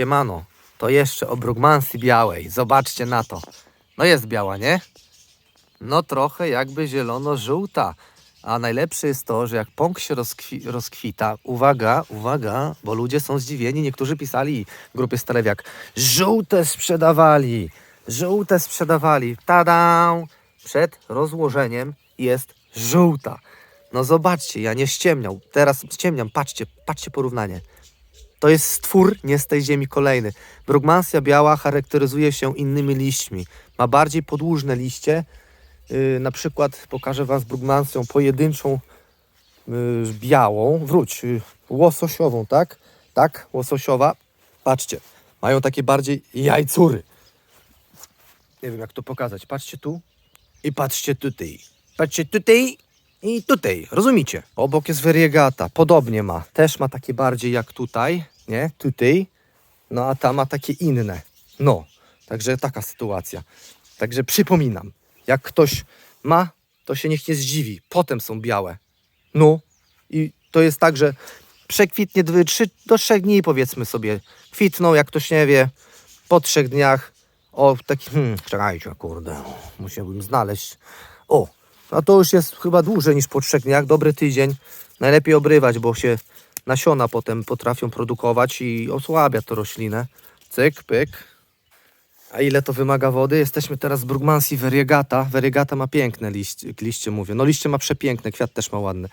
Siemano, to jeszcze o Brugmansy białej. Zobaczcie na to. No jest biała, nie? No trochę jakby zielono-żółta. A najlepsze jest to, że jak pąk się rozkwi rozkwita, uwaga, uwaga, bo ludzie są zdziwieni, niektórzy pisali grupie Stalewiak, żółte sprzedawali, żółte sprzedawali, tada! Przed rozłożeniem jest żółta. No zobaczcie, ja nie ściemniał, teraz ściemniam, patrzcie, patrzcie porównanie. To jest stwór nie z tej ziemi kolejny. Brugmansia biała charakteryzuje się innymi liśćmi. Ma bardziej podłużne liście. Yy, na przykład pokażę Wam z Brugmansją pojedynczą yy, białą. Wróć, yy, łososiową, tak? Tak, łososiowa. Patrzcie, mają takie bardziej jajcury. Nie wiem jak to pokazać. Patrzcie tu i patrzcie tutaj. Patrzcie tutaj i tutaj, rozumiecie? Obok jest variegata, podobnie ma. Też ma takie bardziej jak tutaj, nie? Tutaj. No a ta ma takie inne. No, także taka sytuacja. Także przypominam, jak ktoś ma, to się niech nie zdziwi. Potem są białe. No i to jest tak, że przekwitnie 3 do 3 dni powiedzmy sobie. Kwitną, jak ktoś nie wie, po trzech dniach. O, taki, hmm, czekajcie, kurde, musiałbym znaleźć. O, a to już jest chyba dłużej niż po trzech dniach, dobry tydzień. Najlepiej obrywać, bo się nasiona potem potrafią produkować i osłabia to roślinę. Cyk, pyk. A ile to wymaga wody? Jesteśmy teraz z Brugmansi variegata. Variegata ma piękne liście, liście mówię. No liście ma przepiękne, kwiat też ma ładny.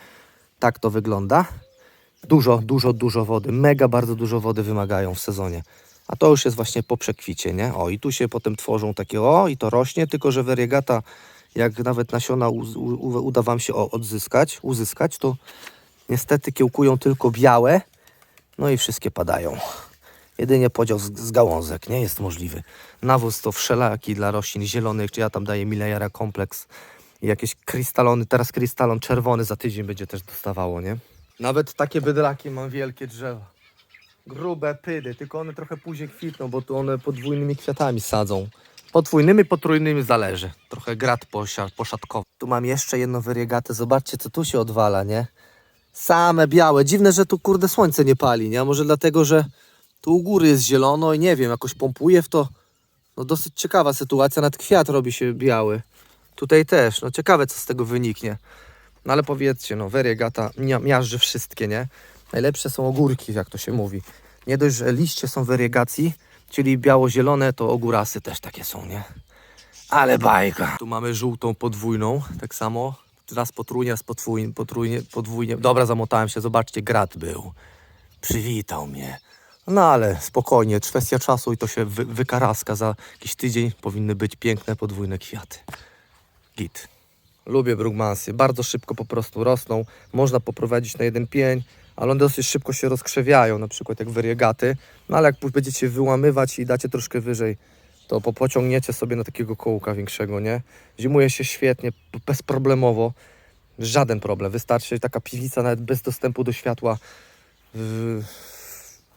Tak to wygląda. Dużo, dużo, dużo wody. Mega bardzo dużo wody wymagają w sezonie. A to już jest właśnie po przekwicie, nie? O, i tu się potem tworzą takie, o, i to rośnie, tylko że variegata, jak nawet nasiona u, u, uda Wam się odzyskać, uzyskać, to niestety kiełkują tylko białe, no i wszystkie padają. Jedynie podział z, z gałązek, nie jest możliwy. Nawóz to wszelaki dla roślin zielonych, czy ja tam daję Milejara kompleks i jakieś krystalony, teraz krystalon czerwony za tydzień będzie też dostawało, nie? Nawet takie bydlaki mam wielkie drzewa. Grube pydy, tylko one trochę później kwitną, bo tu one podwójnymi kwiatami sadzą. Podwójnymi, potrójnymi zależy. Trochę grat poszatkowy. Tu mam jeszcze jedną wyriegatę. Zobaczcie, co tu się odwala, nie? Same białe. Dziwne, że tu kurde słońce nie pali, nie? Może dlatego, że tu u góry jest zielono i nie wiem, jakoś pompuje w to. No dosyć ciekawa sytuacja, nawet kwiat robi się biały. Tutaj też, no ciekawe co z tego wyniknie. No ale powiedzcie, no wariegata mia- miażdży wszystkie, nie? Najlepsze są ogórki, jak to się mówi. Nie dość, że liście są wariegacji, czyli biało-zielone, to ogórasy też takie są, nie? Ale bajka. Tu mamy żółtą podwójną, tak samo. Raz potrójnie, raz potrójnie, potrójnie, podwójnie. Dobra, zamotałem się, zobaczcie, grat był. Przywitał mnie. No ale spokojnie, kwestia czasu i to się wy, wykaraska. Za jakiś tydzień powinny być piękne podwójne kwiaty. Git. Lubię brugmansy. Bardzo szybko po prostu rosną. Można poprowadzić na jeden pień, ale one dosyć szybko się rozkrzewiają, na przykład jak wariegaty. No ale jak będziecie wyłamywać i dacie troszkę wyżej, to po- pociągniecie sobie na takiego kołka większego, nie? Zimuje się świetnie, bezproblemowo. Żaden problem. Wystarczy taka piwnica nawet bez dostępu do światła w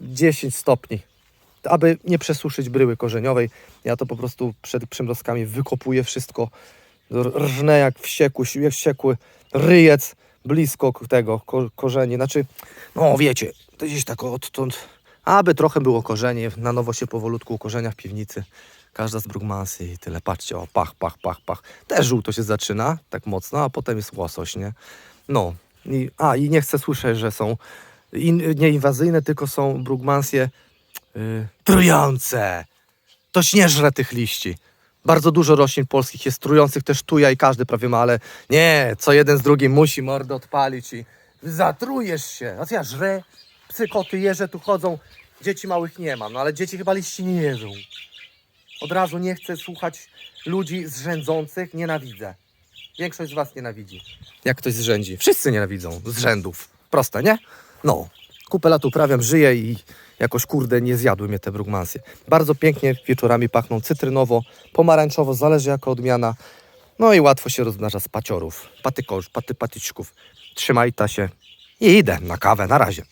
10 stopni. Aby nie przesuszyć bryły korzeniowej, ja to po prostu przed przymrozkami wykopuję wszystko, rżnę jak wściekły, jak wściekły ryjec blisko tego ko korzeni. Znaczy, no wiecie, to gdzieś tak odtąd, aby trochę było korzenie, na nowo się powolutku ukorzenia w piwnicy. Każda z brugmansy i tyle. Patrzcie, o, pach, pach, pach, pach. Też żółto się zaczyna, tak mocno, a potem jest łosoś, nie? No, i, a i nie chcę słyszeć, że są in, nie inwazyjne, tylko są brugmansje yy, trujące. To nie żre tych liści. Bardzo dużo roślin polskich jest trujących, też tuja i każdy prawie ma, ale nie, co jeden z drugim musi mordę odpalić i zatrujesz się. Co ja żrę? Psy, koty, jeże tu chodzą, dzieci małych nie mam, no ale dzieci chyba liści nie jedzą. Od razu nie chcę słuchać ludzi zrzędzących, nienawidzę. Większość z was nienawidzi. Jak ktoś zrzędzi. Wszyscy nienawidzą zrzędów. Proste, nie? No. Kupę lat uprawiam, żyję i jakoś kurde nie zjadły mnie te brugmansy. Bardzo pięknie wieczorami pachną cytrynowo, pomarańczowo, zależy jaka odmiana. No i łatwo się rozmnaża z paciorów, patykosz, paty, patyczków. Trzymaj ta się i idę na kawę. Na razie.